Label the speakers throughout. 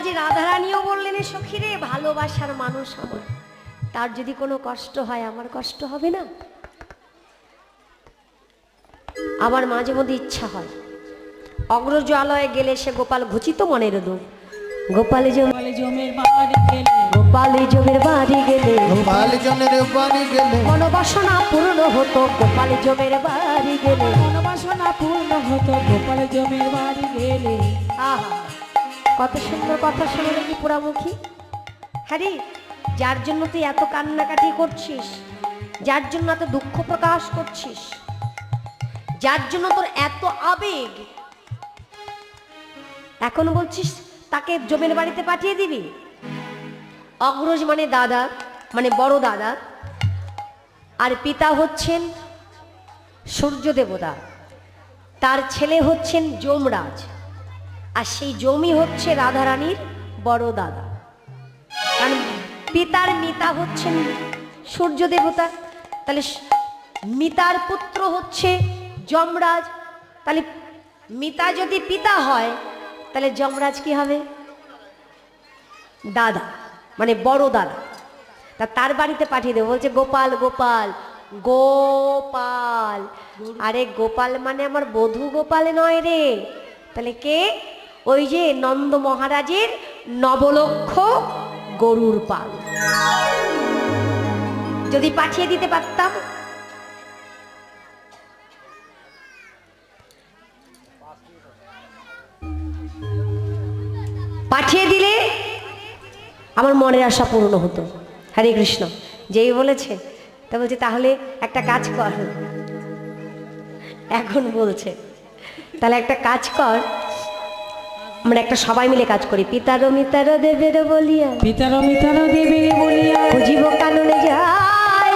Speaker 1: আজ রাধারানীও বললেন "এ সখী রে ভালোবাসার মানুষ আমার। তার যদি কোনো কষ্ট হয় আমার কষ্ট হবে না? আমার মাঝে মধ্যে ইচ্ছা হয়। অগ্রজালয়ে গেলে সে গোপাল ঘুচিত মনের দুঃখ গোপালে জমি
Speaker 2: জমের বাড়ি গেলে।
Speaker 1: গোপালে জমির বাড়ি গেলে।
Speaker 3: গোপাল জনের বাড়ি গেলে।
Speaker 1: মনোবাসনা পূর্ণ হতো গোপালে জমির বাড়ি গেলে।
Speaker 2: মনোবাসনা পূর্ণ হতো গোপাল জমের বাড়ি গেলে।
Speaker 1: আহা। কত সুন্দর কথা শুনে নাকি পোড়ামুখী। হ্যাঁ যার জন্য তুই এত কান্নাকাটি করছিস, যার জন্য এত দুঃখ প্রকাশ করছিস, যার জন্য তোর এত আবেগ, এখন বলছিস তাকে জমের বাড়িতে পাঠিয়ে দিবি? অগ্রজ মানে দাদা মানে বড় দাদা, আর পিতা হচ্ছেন সূর্য দেবতা, তার ছেলে হচ্ছেন যমরাজ। আর সেই জমি হচ্ছে রাধারানীর বড় দাদা। কারণ পিতার মিতা হচ্ছেন সূর্য দেবতা তাহলে মিতার পুত্র হচ্ছে যমরাজ। তাহলে মিতা যদি পিতা হয়, তাহলে যমরাজ কি হবে? দাদা মানে বড় দাদা। তা তার বাড়িতে পাঠিয়ে দেবো। বলছে, গোপাল গোপাল গোপাল। আরে গোপাল মানে আমার বধু গোপাল নয় রে। তাহলে কে? ওই যে নন্দ মহারাজের নবলক্ষ গরুর পাল। যদি পাঠিয়ে দিতে পারতাম। পাঠিয়ে দিলে আমার মনের আশা পূর্ণ হতো। হরে কৃষ্ণ, যেই বলেছে, তা বলছে, তাহলে একটা কাজ কর। এখন বলছে, তাহলে একটা কাজ কর আমরা একটা সবাই মিলে কাজ করি। পিতারো মিতারো দেবের বলিয়া।
Speaker 2: পিতার মিতার দেবের বলিয়া।
Speaker 1: খুঁজিব কাননে
Speaker 2: যায়।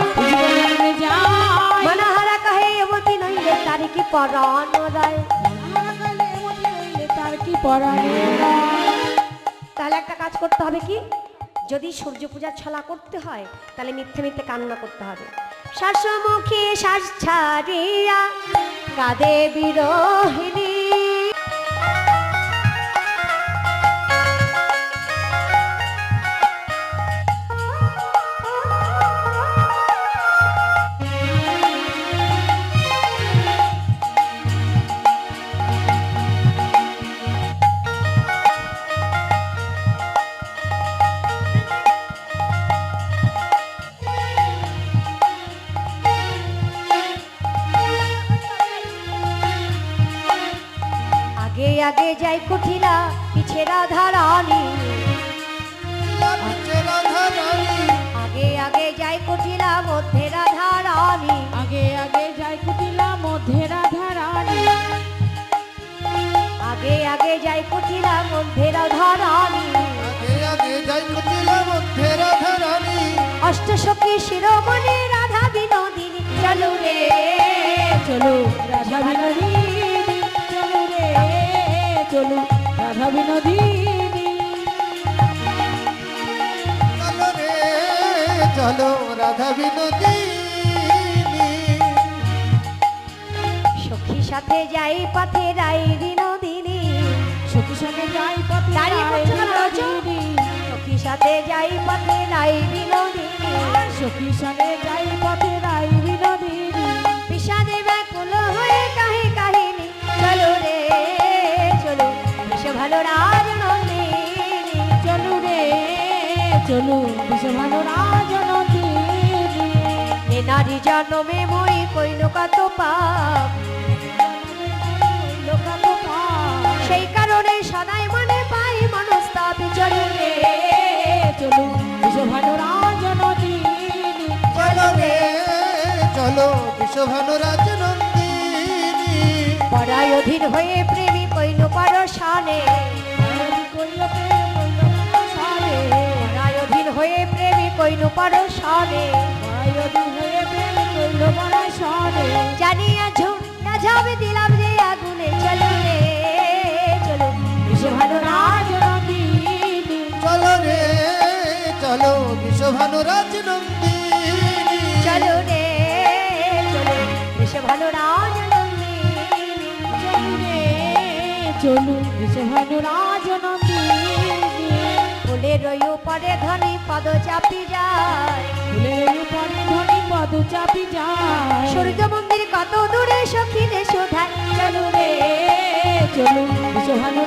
Speaker 1: মনোহরা কহে নইলে তারি কি পরাণ রায়?
Speaker 2: তার কি পরাণে
Speaker 1: তাহলে একটা কাজ করতে হবে কি? যদি সূর্য পূজার ছলা করতে হয় তাহলে মিথ্যে মিথ্যে কান্না করতে হবে। শ্বাসমুখী শ্বাস ছাড়িয়া কাঁদে বিরোহিণী। আগে যাই কুঠিলা পিছে রাধা রানী। আগে আগে যাই কুঠিলা মধ্যে রাধা রানী।
Speaker 2: আগে আগে যাই কুটিলা মধ্যে রাধা রানী।
Speaker 1: আগে আগে যাই কুঠিলা মধ্যে রাধা রানী।
Speaker 3: আগে আগে যাই কুটিলা মধ্যে রাধা রানী।
Speaker 1: অষ্টসখী শিরোমণি রাধা বিনোদিনী। চলো রে
Speaker 2: চলো রাধা বিনোদিনী। চলো রাধা বিনোদিনী।
Speaker 3: চলো রে চলো রাধা বিনোদিনী।
Speaker 1: সখী সাথে যাই পথে রাই বিনোদিনী।
Speaker 2: সখী সঙ্গে যাই পথে
Speaker 1: দাঁড়িয়ে পড়ছো কেন রজ? সখী সাথে যাই পথে রাই বিনোদিনী।
Speaker 2: সখী সঙ্গে যাই
Speaker 1: চলু
Speaker 2: বিশ্বভানু রাজনদিনী
Speaker 1: এ নারী জন্মে মই কইল কত পাপ। সেই কারণে সদাই মনে পাই মনস্তাপ চলো
Speaker 2: চলু
Speaker 3: চলো রে চলো বিশ্বভানু
Speaker 1: পরায় অধীন হয়ে প্রেমী কইল পরশানে
Speaker 2: কইল
Speaker 1: পরশনে। জানিয়া ঝুড়িয়া যাবে দিলাম যে আগুনে চলো রে চলো।
Speaker 2: ভালো রাজনন্দিনী
Speaker 3: চলো রে চলো বিশ্বভানু রাজনন্দিনী
Speaker 1: চলো রে চলো। ভালো রাজনন্দিনী
Speaker 2: চলু রে চলু। ভালো রাজনন্দিনী
Speaker 1: বলে রইও পরে ধনী পদ চাপি যায়।
Speaker 2: ফুলের উপরে ধনী পদ চাপি যায়।
Speaker 1: সূর্য মন্দির কত দূরে সখী দেশ ধার
Speaker 2: চলু রে। চলু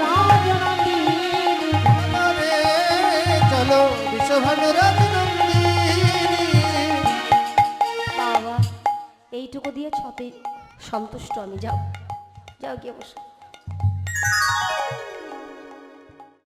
Speaker 2: রাজনন্দিনী
Speaker 3: চলো রে চলো বিশ্বভানু রাজনন্দিনী
Speaker 1: বাবা এইটুকু দিয়ে ছতে সন্তুষ্ট আমি। যাও যাও গিয়ে বসো।